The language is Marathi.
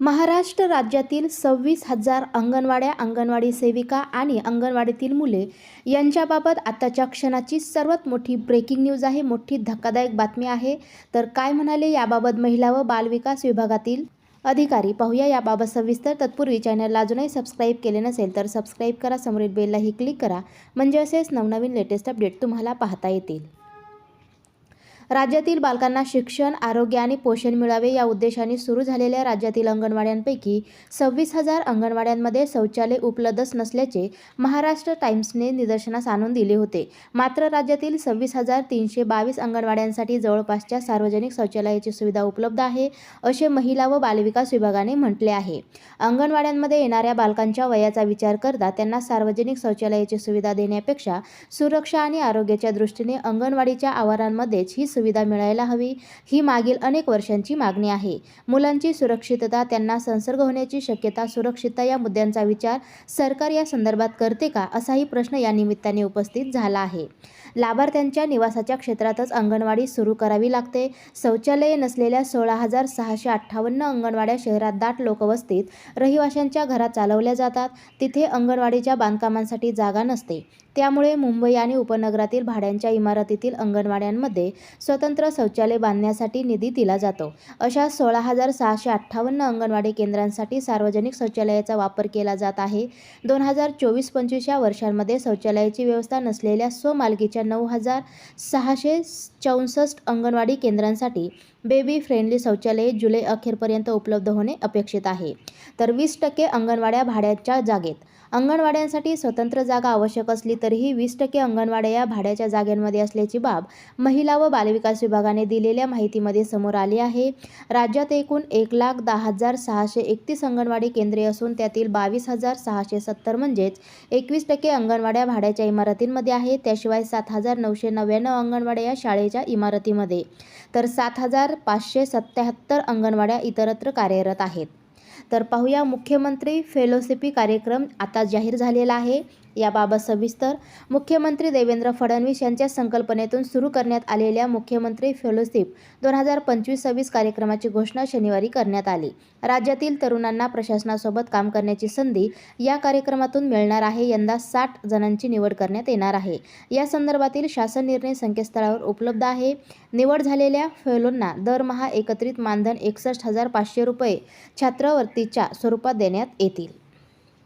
महाराष्ट्र राज्यातील सव्वीस हजार अंगणवाड्या अंगणवाडी सेविका आणि अंगणवाडीतील मुले यांच्याबाबत आताच्या क्षणाची सर्वात मोठी ब्रेकिंग न्यूज आहे. मोठी धक्कादायक बातमी आहे. तर काय म्हणाले याबाबत महिला व बालविकास विभागातील अधिकारी? पाहूया याबाबत सविस्तर. तत्पूर्वी चॅनलला अजूनही सबस्क्राईब केले नसेल तर सबस्क्राईब करा. समोरील बेललाही क्लिक करा. म्हणजे असेच नवनवीन लेटेस्ट अपडेट तुम्हाला पाहता येतील. राज्यातील बालकांना शिक्षण आरोग्य आणि पोषण मिळावे या उद्देशाने सुरू झालेल्या राज्यातील अंगणवाड्यांपैकी सव्वीस हजार अंगणवाड्यांमध्ये शौचालय उपलब्धच नसल्याचे महाराष्ट्र टाइम्सने निदर्शनास आणून दिले होते. मात्र राज्यातील सव्वीस हजार तीनशे बावीस अंगणवाड्यांसाठी जवळपासच्या सार्वजनिक शौचालयाची सुविधा उपलब्ध आहे असे महिला व बालविकास विभागाने म्हटले आहे. अंगणवाड्यांमध्ये येणाऱ्या बालकांच्या वयाचा विचार करता त्यांना सार्वजनिक शौचालयाची सुविधा देण्यापेक्षा सुरक्षा आणि आरोग्याच्या दृष्टीने अंगणवाडीच्या आवारांमध्येच ही सुविधा मिळायला हवी. ही मागील अनेक वर्षांची मागणी आहे. मुलांची सुरक्षितता त्यांना संसर्ग होण्याची शक्यता सुरक्षितता या मुद्द्यांचा विचार सरकार या संदर्भात करते का असाही प्रश्न या निमित्ताने उपस्थित झाला आहे. लाभार्थ्यांच्या निवासाच्या क्षेत्रातच अंगणवाडी सुरू करावी लागते. शौचालये नसलेल्या सोळा हजार सहाशे अठ्ठावन्न अंगणवाड्या शहरात दाट लोकवस्तीत रहिवाशांच्या घरात चालवल्या जातात. तिथे अंगणवाडीच्या बांधकामांसाठी जागा नसते. त्यामुळे मुंबई आणि उपनगरातील भाड्यांच्या इमारतीतील अंगणवाड्यांमध्ये स्वतंत्र शौचालय बांधण्यासाठी निधी दिला जातो. अशा सोळा हजार सहाशे अठ्ठावन्न अंगणवाडी केंद्रांसाठी सार्वजनिक शौचालयाचा वापर केला जात आहे. दोन हजार चोवीस पंचवीस या वर्षांमध्ये शौचालयाची व्यवस्था नसलेल्या स्वमालकीच्या नऊ हजार सहाशे चौसष्ट अंगणवाडी केंद्रांसाठी बेबी फ्रेंडली शौचालये जुलै अखेरपर्यंत उपलब्ध होणे अपेक्षित आहे. तर वीस टक्के अंगणवाड्या भाड्याच्या जागेत. अंगणवाड्यांसाठी स्वतंत्र जागा आवश्यक असली तरीही वीस टक्के अंगणवाड्या या भाड्याच्या जागांमध्ये असल्याची बाब महिला व बालविकास विभागाने दिलेल्या माहितीमध्ये समोर आली आहे. राज्यात एकूण एक लाख दहा हजार सहाशे एकतीस अंगणवाडी केंद्रे असून त्यातील बावीस हजार सहाशे सत्तर म्हणजेच एकवीस टक्के अंगणवाड्या भाड्याच्या इमारतींमध्ये आहेत त्याशिवाय सात हजार नऊशे नव्याण्णव अंगणवाड्या या शाळेच्या इमारतीमध्ये. तर सात हजार पाचशे सत्याहत्तर अंगणवाड्या इतरत्र कार्यरत आहेत. तर पाहूया मुख्यमंत्री फेलोशिपी कार्यक्रम आता जाहीर झालेला आहे. याबाबत सविस्तर मुख्यमंत्री देवेंद्र फडणवीस यांच्या संकल्पनेतून सुरू करण्यात आलेल्या मुख्यमंत्री फेलोशिप दोन हजार पंचवीस सव्वीस कार्यक्रमाची घोषणा शनिवारी करण्यात आली. राज्यातील तरुणांना प्रशासनासोबत काम करण्याची संधी या कार्यक्रमातून मिळणार आहे. यंदा साठ जणांची निवड करण्यात येणार आहे. या संदर्भातील शासन निर्णय संकेतस्थळावर उपलब्ध आहे. निवड झालेल्या फेलोंना दरमहा एकत्रित मानधन एकसष्ट हजार पाचशे रुपये छात्रवृत्तीच्या स्वरूपात देण्यात येतील.